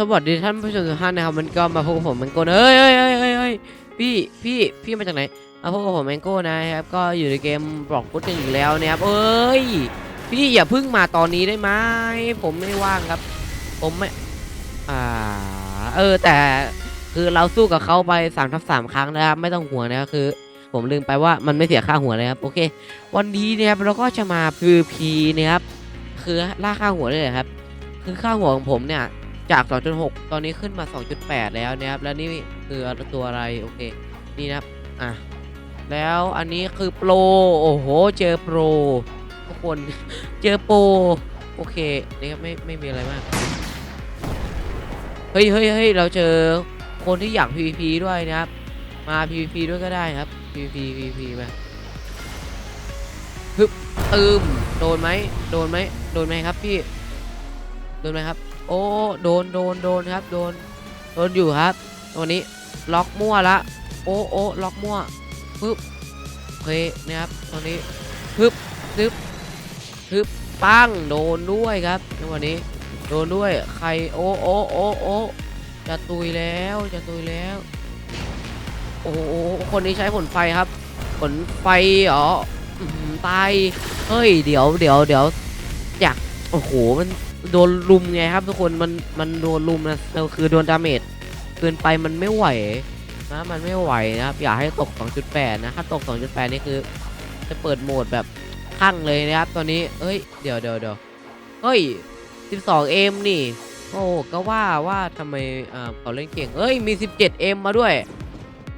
สวัสดีท่านผู้ชมทุกท่านนะครับมันก็มาพบกับผมแมงโก้เฮ้ยเฮ้ยเฮ้ยเฮ้ยเฮ้ยพี่พี่พี่มาจากไหนมาพบกับผมแมงโก้นะครับก็อยู่ในเกมบล็อกฟุตกันอีกแล้วนะครับเอ้ยพี่อย่าเพิ่งมาตอนนี้ได้ไหมผมไม่ว่างครับ ผมไม่อ่าเออแต่คือเราสู้กับเขาไป3ามทับสามครั้งนะครับไม่ต้องห่วงนะครับคือ ผมลืมไปว่ามันไม่เสียค่าหัวเลยครับโอเค วันนี้นะครับเราก็จะมา PVP นะครับคือล่าค่าหัวเลยครับคือค่าหัวของผมเนี่ย จาก 2.6 ตอนนี้ขึ้นมา 2.8 แล้วนะครับ แล้วนี่คือตัวอะไร โอเค นี่นะครับ อะ แล้วอันนี้คือโปร โอ้โห เจอโปรทุกคน เจอโปร โอเคนี่ครับไม่ไม่มีอะไรมาก เฮ้ยเฮ้ยเฮ้ยเราเจอคนที่อยาก PVP ด้วยนะครับ มา PVP ด้วยก็ได้ครับ PVP PVP มาฮึบตืมโดนไหมโดนไหมโดนไหมครับพี่ โดนไหมครับ โอ้โดนโดนโดนครับโดนโดนอยู่ครับตัวนี้ล็อกมั่วละโอ้โอ้ล็อกมั่วปึ๊บโอเคนะครับตัวนี้ปึ๊บปึ๊บปึ๊บปังโดนด้วยครับในวันนี้โดนด้วยใครโอ้โอ้โอ้โอ้จะตุยแล้วจะตุยแล้วโอ้โหคนนี้ใช้ผลไฟครับ ผลไฟเหรออื้อหือตายเฮ้ยเดี๋ยวเดี๋ยวเดี๋ยวอยากโอ้โหมัน โดนลุมไงครับทุกคนมันมันโดนลุมนะเราคือโดนดาเมจเกินไปมันไม่ไหวนะมันไม่ไหวนะครับอย่าให้ตก 2.8 นะถ้าตก 2.8 นี่คือจะเปิดโหมดแบบขั้งเลยนะครับตอนนี้เอ้ยเดี๋ยวเดี๋ยวเดี๋ยวเฮ้ย 12M นี่โอ้ก็ว่าว่าทำไมอ่าเขาเล่นเก่งเอ้ยมี 17M มาด้วย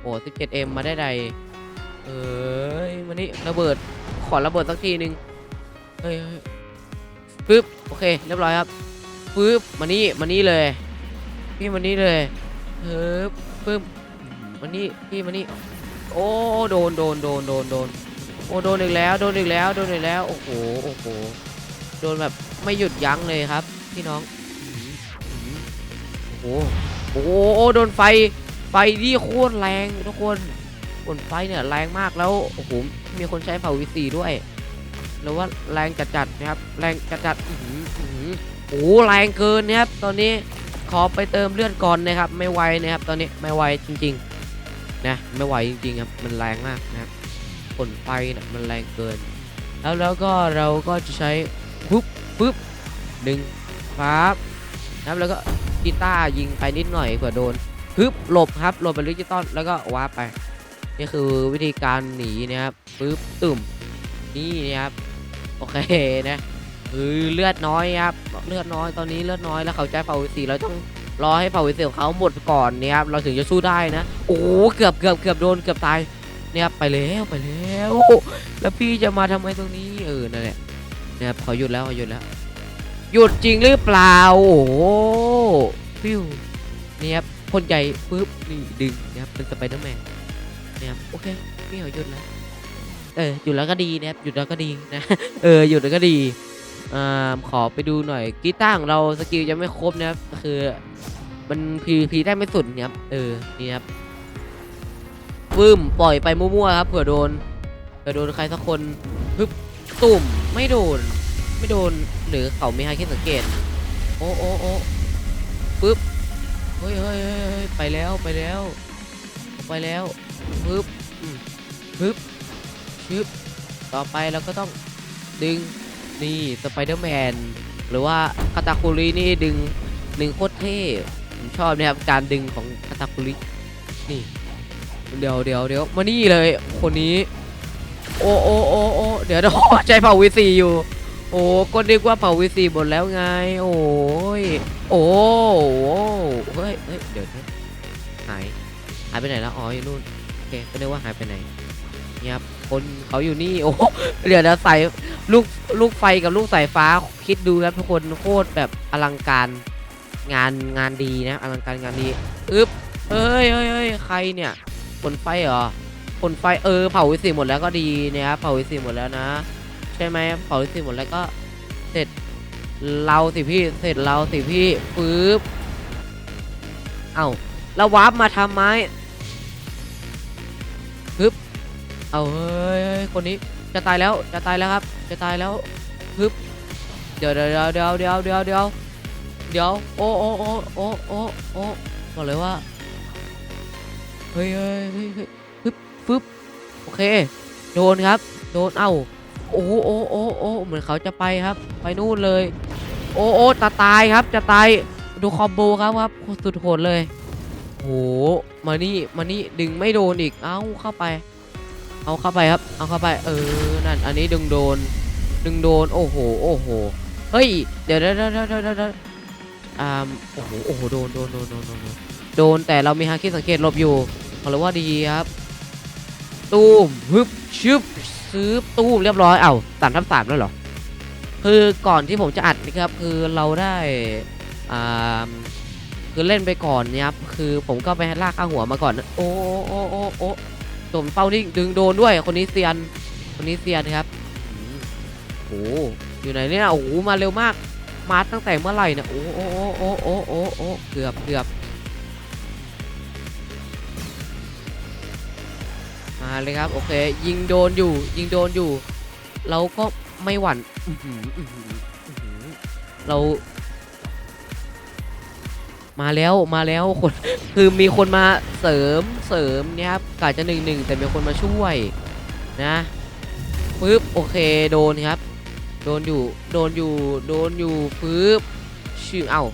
โอ้ 17M มาได้ใดเอ้ยมานี่ระเบิดขอระเบิดสักทีหนึ่งเฮ้ย ปึ๊บโอเคเรียบร้อยครับปึ๊บมานี่มานี่เลยพี่มานี่เลยปึ๊บปึ๊บมานี่พี่มานี่โอ้โดนโดนโดนโดนโดนโอ้โดนอีกแล้วโดนอีกแล้วโดนอีกแล้วโอ้โหโอ้โหโดนแบบไม่หยุดยั้งเลยครับพี่น้องโอ้โหโอ้โดนไฟไฟที่โคตรแรงทุกคนฝนไฟเนี่ยแรงมากแล้วโอ้โหมีคนใช้เผาวิสีด้วย แล้วว่าแรงจัดๆนะครับ แรงจัดๆอือโอ้โหแรงเกินนะครับ ตอนนี้ขอไปเติมเลือดก่อนนะครับ ไม่ไหวนะครับ ตอนนี้ไม่ไหวจริงๆนะไม่ไหวจริงๆครับมันแรงมากนะครับฝนไฟนี่ยมันแรงเกิน แล้วแล้วก็เราก็จะใช้ปุ๊บปุ๊บดึงปั๊บนะครับแล้วก็กีตาร์ยิงไปนิดหน่อยเผื่อโดนฮึบหลบครับหลบเป็นดิจิตอลแล้วก็วาร์ปไป นี่คือวิธีการหนีนะครับปึ๊บตุ่มนี่นะครับ โอเคนะคือเลือดน้อยครับเลือดน้อยตอนนี้เลือดน้อยแล้วเขาใจเป่าวิสีเราต้องรอให้เป่าวิสีของเขาหมดก่อนเนี่ยครับเราถึงจะสู้ได้นะ โอ้เกือบเกือบเกือบโดนเกือบตายเนี่ยครับไปแล้วไปแล้วแล้วพี่จะมาทำไมตรงนี้เออนั่นแหละเนี่ยครับขอหยุดแล้วขอหยุดแล้ว หยุดจริงหรือเปล่าโอ้โหฟิวเนี่ยครับพ่นใหญ่ปุ๊บนี่ดึงนะครับเป็นสไปเดอร์แมนนะครับโอเคพี่ขาหยุดแล้ว เออหยุดแล้วก็ดีนะครับหยุดแล้วก็ดีนะเออหยุดแล้วก็ดีอ่าขอไปดูหน่อยกีตาร์ของเราสกิลยังไม่ครบนะครับคือมันพีพีได้ไม่สุดนะครับเออนี่ครับปึ้มปล่อยไปมั่วๆครับเผื่อโดนเผื่อโดนใครสักคนปึ๊บตุ่มไม่โดน ไม่โดนหรือเขาไม่ให้แค่สังเกต โอ้โอ้โอ้ปึ๊บเฮ้ยเฮ้ยเฮ้ยไปแล้วไปแล้ว ไปแล้วปึ๊บปึ๊บ ชึบต่อไปเราก็ต้องดึงนี่สไปเดอร์แมนหรือว่าคาตาคุรินี่ดึงดึงโคตรเท่ผมชอบนะครับการดึงของคาตาคุรินี่เดี๋ยวเดี๋ยวเดี๋ยวมานี่เลยคนนี้ โอ้โอ้โอ้โอ้เดี๋ยวเดี๋ยวใจเผาวิสีอยู่ โอ้ก็นึกว่าเผาวิสีหมดแล้วไง โอ้ยโอ้โหเฮ้ยเฮ้ยเดี๋ยวหายหายไปไหนแล้วอ๋ออยู่นู่นโอเคก็นึกว่าหายไปไหนเนี่ยครับ คนเขาอยู่นี่โอ้โหเดี๋ยวนะใส่ลูกลูกไฟกับลูกสายฟ้าคิดดูครับทุกคนโคตรแบบอลังการงานงานดีนะอลังการงานดีอึ๊บเฮ้ยเฮ้ยเฮ้ยใครเนี่ยผลไฟเหรอผลไฟเออเผาวิสีหมดแล้วก็ดีนะครับเผาวิสีหมดแล้วนะ ใช่ไหมเผาวิสีหมดแล้วก็เสร็จเราสิพี่เสร็จเราสิพี่ปึ๊บเอ้าแล้ววาร์ปมาทำไม เอาเฮ้ยคนนี้จะตายแล้วจะตายแล้วครับ จะตายแล้วปึ๊บเดี๋ยวเดี๋ยวเดี๋ยวเดี๋ยวเดี๋ยวเดี๋ยวเดี๋ยวโอ้โอ้โอ้โอ้โอ้โอ้บอกเลยว่าเฮ้ยเฮ้ยเฮ้ยเฮ้ยฟึบฟึบโอเคโดนครับโดนเอ้าโอ้โอ้โอ้โอ้เหมือนเขาจะไปครับ ไปนู่นเลย โอ้โอ้จะตายครับจะตายดูคอมโบครับครับสุดโหดเลยโหมานี่มานี่ดึงไม่โดนอีกเอ้าเข้าไป เอาเข้าไปครับ เอาเข้าไป เออ นั่น อันนี้ดึงโดน ดึงโดน โอ้โห โอ้โห เฮ้ย เดี๋ยวเดี๋ยวเดี๋ยวเดี๋ยวเดี๋ยวเอ่าโอ้โห โอ้โหโดนโดน โดน โดน โดน โดน แต่เรามีฮาคิสังเกตหลบอยู่เขาเรียว่าดีครับ ตูมฮึบชึบซื้อตูมเรียบร้อย เอ้าสามทับสามแล้วเหรอ คือก่อนที่ผมจะอัดนี่ครับ คือเราได้อ่าคือเล่นไปก่อนเนี่ยครับ คือผมก็ไปลากข้างหัวมาก่อน โอ้โอ้โอ้โอ้ โดนเป้านิ่งดึงโดนด้วยคนนี้เซียน คนนี้เซียนครับอืมโอ้อยู่ไหนเนี่ยโอ้โหมาเร็วมาก มาตั้งแต่เมื่อไหร่เนี่ยโอ้โอ้โอ้โอ้โอ้โอ้โอ้เกือบเกือบมาเลยครับโอเค ยิงโดนอยู่ ยิงโดนอยู่ เราก็ไม่หวั่นเรา มาแล้วมาแล้วคนคือมีคนมาเสริมเสริมเนี่ยครับกาจะหนึ่งหนึ่งแต่มีคนมาช่วยนะปึ๊บโอเคโดนครับ โดนอยู่โดนอยู่โดนอยู่ปึ๊บชื่อเอ้า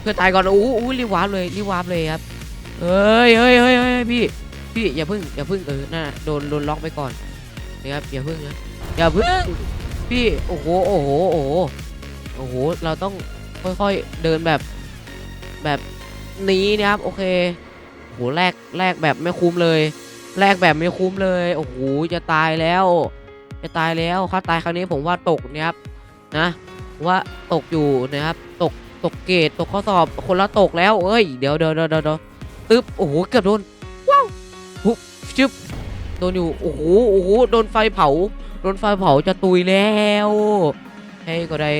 เพื่อตายก่อนอู้อู้รีวาร์ปเลยรีวาร์ปเลยครับเฮ้ยเฮ้ยเฮ้ยเฮ้ยพี่พี่อย่าพึ่งอย่าพึ่งเออน่าโดนโดนล็อกไปก่อนนะครับอย่าพึ่งนะอย่าพึ่งพี่โอ้โหโอ้โหโอ้โหโอ้โหเราต้องค่อยๆเดินแบบ แบบนี้นะครับโอเคโหแลกแลกแบบไม่คุ้มเลย แลกแบบไม่คุ้มเลยโอ้โหจะตายแล้ว จะตายแล้วถ้าตายครั้งนี้ผมว่าตกนะครับนะว่าตกอยู่นะครับ ตกตกเกรดตกข้อสอบคนละตกแล้วเอ้ยเดี๋ยวเดี๋ยวเดี๋ยวเดี๋ยวตึ๊บโอ้โหเกือบโดนว้าวปุ๊บชึบโดนอยู่โอ้โหโอ้โหโดนไฟเผาโดนไฟเผาจะตุยแล้วให้ยก็ได้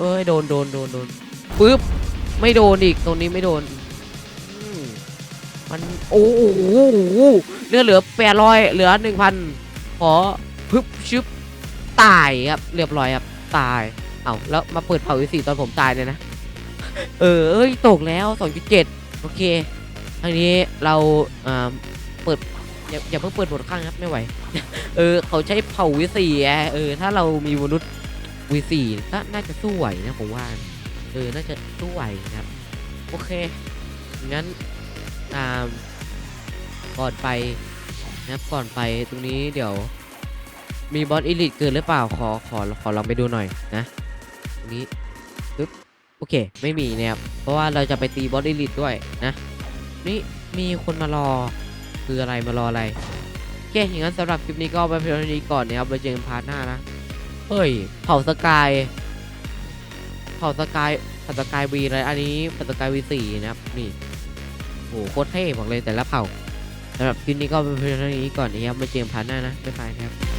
เอ้ยโดนโดนโดนโดนปึ๊บ ไม่โดนอีกตรงนี้ไม่โดนอืมมันโอ้โหเลือดเหลือแปดร้อยเหลือหนึ่งพันขอพึบชึบตายครับเรียบร้อยครับตายเอาแล้วมาเปิดเผาวิสีตอนผมตายเลยนะ เออเอ้ยตกแล้วสองจุดเจ็ดโอเคทางนี้เราอ่าเปิดอย่าอย่าเพิ่งเปิดหมดข้างครับไม่ไหว เออเขาใช้เผาวิสีไงเออถ้าเรามีมนุษย์วิสีก็น่าจะสู้ไหวนะผมว่า เออ น่าจะสู้ไหวนะครับ โอเค งั้นอ่าก่อนไปนะครับ ก่อนไปตรงนี้เดี๋ยว มีบอสอีลิทเกินหรือเปล่า ขอ ขอ ขอลองไปดูหน่อยนะ ตรงนี้ปึ๊บ โอเค ไม่มีนะครับ เพราะว่าเราจะไปตีบอสอีลิทด้วยนะ นี่มีคนมารอ คืออะไร มารออะไรโอเคอย่างนั้นสำหรับคลิปนี้ก็ไปเพียงเท่านี้ก่อนนะครับไว้เจอกันพาร์ทหน้านะ เฮ้ย เผาสกาย เผาสกายเผาสกายวีอะไรอันนี้เผาสกายวีสี่นะครับนี่โหโคตรเท่บอกเลยแต่ละเผ่าสำหรับคลิปนี้ก็เป็นเพียงเท่านี้ก่อนนะครับมาเจอกันพาร์ทหน้านะบ๊ายบายครับ